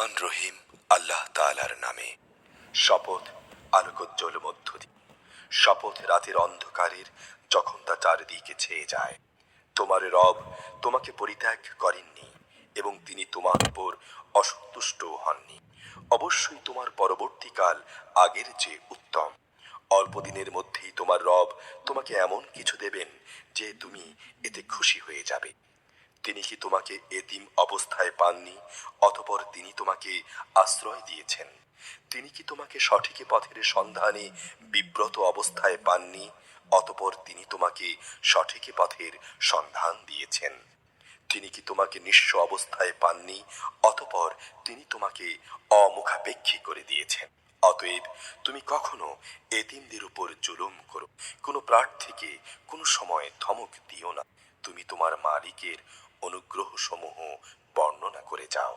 রহমান রহিম আল্লাহ তাআলার নামে। শপথ আলোকোজ্জ্বল মধ্য দিয়ে। শপথ রাতের অন্ধকারের যখন তা চারিদিকে ছেয়ে যায়, তোমার রব তোমাকে পরিত্যাগ করেননি এবং তিনি তোমার উপর অসন্তুষ্ট হননি। অবশ্যই তোমার পরবর্তীকাল আগের চেয়ে উত্তম। অল্প দিনের মধ্যেই তোমার রব তোমাকে এমন কিছু দেবেন যে তুমি এতে খুশি হয়ে যাবে। তিনি কি তোমাকে এতিম অবস্থায় পাননি, অতপর তিনি তোমাকে আশ্রয় দিয়েছেন? তিনি কি তোমাকে সঠিক পথের সন্ধানে বিব্রত অবস্থায় পাননি, অতপর তিনি তোমাকে সঠিক পথের সন্ধান দিয়েছেন? তিনি কি তোমাকে নিঃস্ব অবস্থায় পাননি, অতপর তিনি তোমাকে অমুখাপেক্ষী করে দিয়েছেন? অতএব তুমি কখনো এতিমদের উপর জুলুম করো, কোনো প্রার্থীকে কোনো সময় ধমক দিও না। তুমি তোমার মালিকের অনুগ্রহ সমূহ বর্ণনা করে যাও।